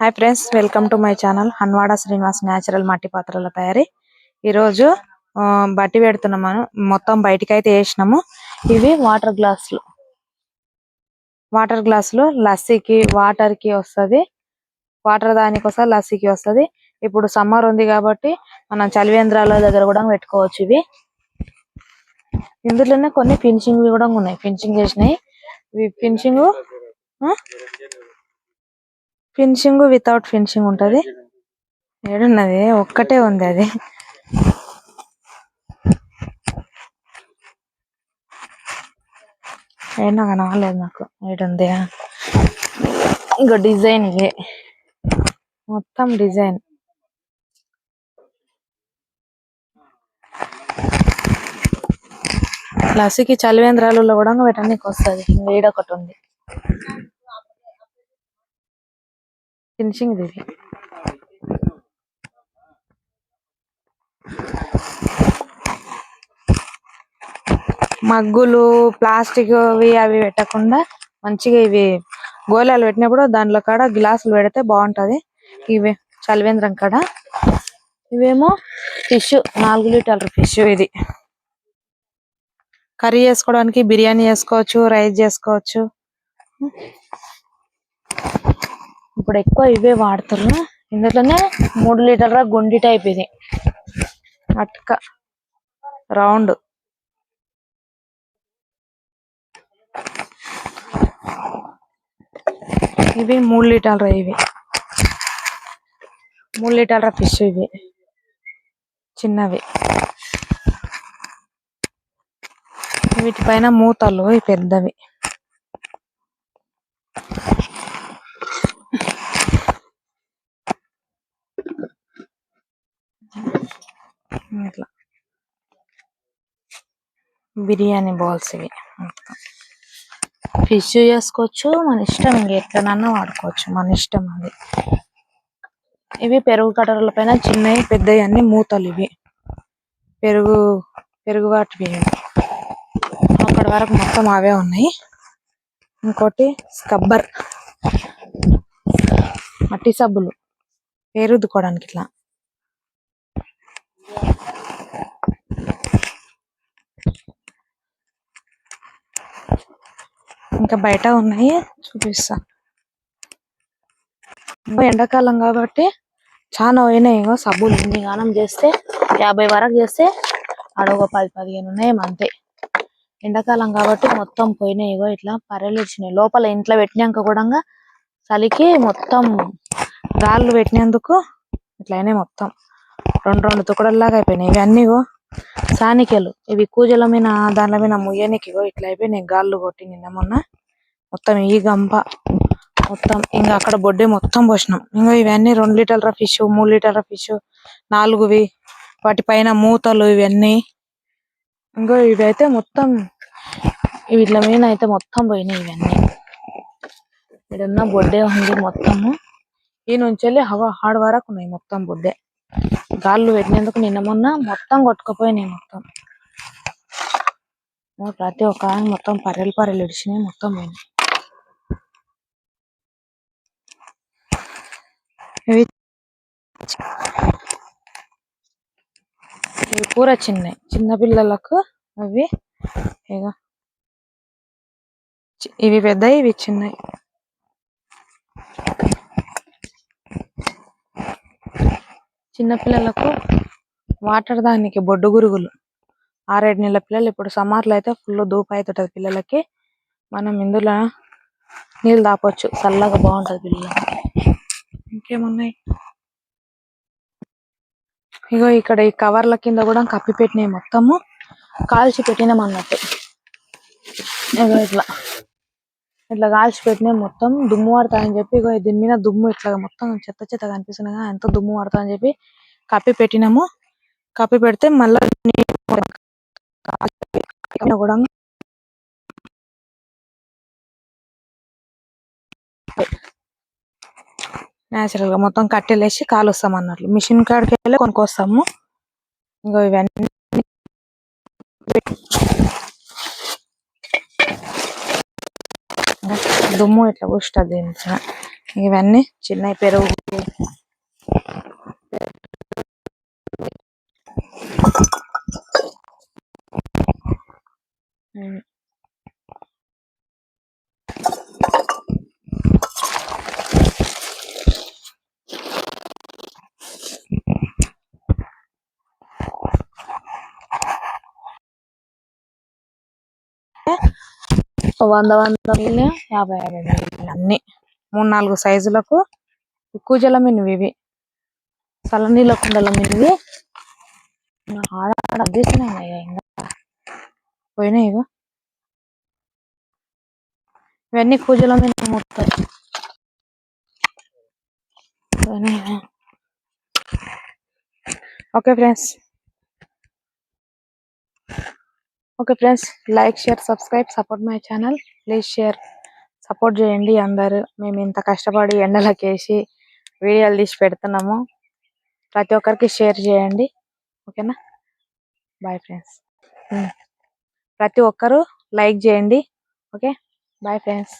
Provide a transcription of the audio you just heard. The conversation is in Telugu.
Hi friends welcome to my channel Hanwada Srinivas natural మట్టి పాత్రల తయారీ ఈ రోజు బట్టి పెడుతున్నాము మొత్తం బయటికి అయితే వేసినాము. ఇవి వాటర్ గ్లాసులు వాటర్ గ్లాసులు లస్సీకి వాటర్కి వస్తది. వాటర్ దానికి వస్తుంది లస్సీకి వస్తది. ఇప్పుడు సమ్మర్ ఉంది కాబట్టి మనం చలివేంద్రాల దగ్గర కూడా పెట్టుకోవచ్చు ఇవి. ఇందులోనే కొన్ని ఫినిషింగ్ కూడా ఉన్నాయి. ఫినిషింగ్ చేసినాయి. ఇవి ఫినిషింగ్ ఫినిషింగ్ వితౌట్ ఫినిషింగ్ ఉంటది. ఏడున్నది ఒక్కటే ఉంది అది. ఏడో కనవలేదు నాకు ఏడుంది. ఇంకో డిజైన్ ఇది. మొత్తం డిజైన్. లసికి చలివేంద్రాలలో కూడా పెట్టడానికి వస్తుంది. వేడొకటి ఉంది. ఫినిషింగ్ ఇది. మగ్గులు ప్లాస్టిక్ అవి అవి పెట్టకుండా మంచిగా ఇవి గోళాలు పెట్టినప్పుడు దాంట్లో కాడ గ్లాసులు పెడితే బాగుంటది. ఇవి చలివేంద్రం కాడ. ఇవేమో ఫిష్ నాలుగు లీటర్ల ఫిష్ ఇది. కర్రీ చేసుకోవడానికి బిర్యానీ చేసుకోవచ్చు రైస్ చేసుకోవచ్చు. ఇప్పుడు ఎక్కువ ఇవే వాడుతారు ఇందులోనే మూడు లీటర్ల గుండి టైప్ ఇది. అట్క. రౌండ్. ఇవి మూడు లీటర్ల ఇవి. మూడు లీటర్ల ఫిష్ ఇవి. చిన్నవి. వీటిపైన మూతలు ఇవి పెద్దవి. ఇట్లా బిర్యానీ బాల్స్ ఇవి మొత్తం. ఫిష్ చేసుకోవచ్చు మన ఇష్టం ఇంక ఎట్లనన్నా వాడుకోవచ్చు మన ఇష్టం అది. ఇవి పెరుగు కట్టల పైన చిన్నవి పెద్దవి అన్ని మూతలు ఇవి. పెరుగు పెరుగు వాటివి అక్కడి అక్కడ వరకు మొత్తం అవే ఉన్నాయి. ఇంకోటి స్కబ్బర్. మట్టి సబ్బులు. పేరుద్దుకోవడానికి ఇట్లా. ఇంకా బయట ఉన్నాయి చూపిస్తా. ఎండాకాలం కాబట్టి చాలా పోయినాయి. సబ్బులు ఇన్ని గానం చేస్తే యాభై వరకు చేస్తే అడవ పది పదిహేను ఉన్నాయి అంతే ఎండాకాలం కాబట్టి మొత్తం పోయినాయి. ఇగో ఇట్లా పర్రెలు వచ్చినాయి లోపల ఇంట్లో పెట్టినాక కూడా చలికి మొత్తం గాళ్ళు పెట్టినందుకు ఇట్లా అయినాయి మొత్తం. రెండు రెండు తుకడల్లాగా అయిపోయినాయి. ఇవన్నీ సానికెలు ఇవి కూజల మీద దానిల మీద ముయ్యనికి ఇట్లా అయిపోయినాయి. గాళ్ళు కొట్టి నిన్న మొన్న మొత్తం ఈ గంప మొత్తం. ఇంకా అక్కడ బొడ్డే మొత్తం పోసినాం. ఇంకా ఇవన్నీ రెండు లీటర్ల ఫిష్ మూడు లీటర్ల ఫిష్ నాలుగువి. వాటి పైన మూతలు ఇవన్నీ. ఇంకా ఇవైతే మొత్తం వీటి మీద అయితే మొత్తం పోయినాయి ఇవన్నీ. ఇక్కడున్న బొడ్డే ఉంది మొత్తము. ఈ నుంచి వెళ్ళి హవా హాడ్ వరకు ఉన్నాయి మొత్తం బొడ్డే. గాళ్ళు పెట్టినందుకు నిన్న మొన్న మొత్తం కొట్టుకుపోయినాయి మొత్తం. ప్రతి ఒక్క మొత్తం పర్రెలు పర్రెలు ఇడిచినాయి మొత్తం పోయినాయి. ఇవి ఇవి పూర చిన్నవి చిన్నపిల్లలకు అవి ఇక ఇవి పెద్దవి ఇవి చిన్నవి చిన్న పిల్లలకు వాటర్ దానికి బొడ్డు గురుగులు. ఆరేడు నెలల పిల్లలు ఇప్పుడు సమ్మర్లో లో అయితే ఫుల్ దూపు అవుతుంటది పిల్లలకి. మనం ఇందులో నీళ్ళు తాపొచ్చు. చల్లగా బాగుంటది పిల్లలకి. ఇంకేమున్నాయి? ఇగో ఇక్కడ ఈ కవర్ల కింద కూడా కప్పి పెట్టినాయి మొత్తము. కాల్చి పెట్టినాం అన్నట్టు. ఇగో ఇట్లా. ఇట్లా కాల్చి పెట్టినాయి మొత్తం. దుమ్ము పడతాయని చెప్పి ఇగో దీని మీద దుమ్ము ఇట్లా మొత్తం చెత్త చెత్త కనిపిస్తుంది కదా ఎంత దుమ్ము పడతాయని చెప్పి కప్పి పెట్టినాము. కప్పి పెడితే మళ్ళీ కూడా నేచురల్గా మొత్తం కట్టెలేసి కాలుస్తాం అన్నట్లు. మిషన్ కాడికి వెళ్ళి కొనుక్కొస్తాము. ఇంకో ఇవన్నీ దుమ్ము ఇట్లా పుష్ట దీని ఇవన్నీ చిన్న పెరుగు వంద వంద మీలు యాభై యాభై మీలు అన్ని. మూడు నాలుగు సైజులకు ఎక్కువ జలం మినివి ఇవి. చల్లనీళ్ళ కుండల మినివి. ఆడ ఆడ ఇంకా. పోయినాయి ఇగో. ఇవన్నీ కూజల మీద మొత్తం. పోయినాయి. Okay friends. Okay friends like share subscribe support my channel. Please share. Support చేయండి అందరూ. మేము ఇంత కష్టపడి ఎండలకేసి వీడియోలు తీసి పెడుతున్నాము. ప్రతి ఒక్కరికి షేర్ చేయండి. ఓకేనా? Bye friends hmm. ప్రతి ఒక్కరూ లైక్ చేయండి. ఓకే? Bye friends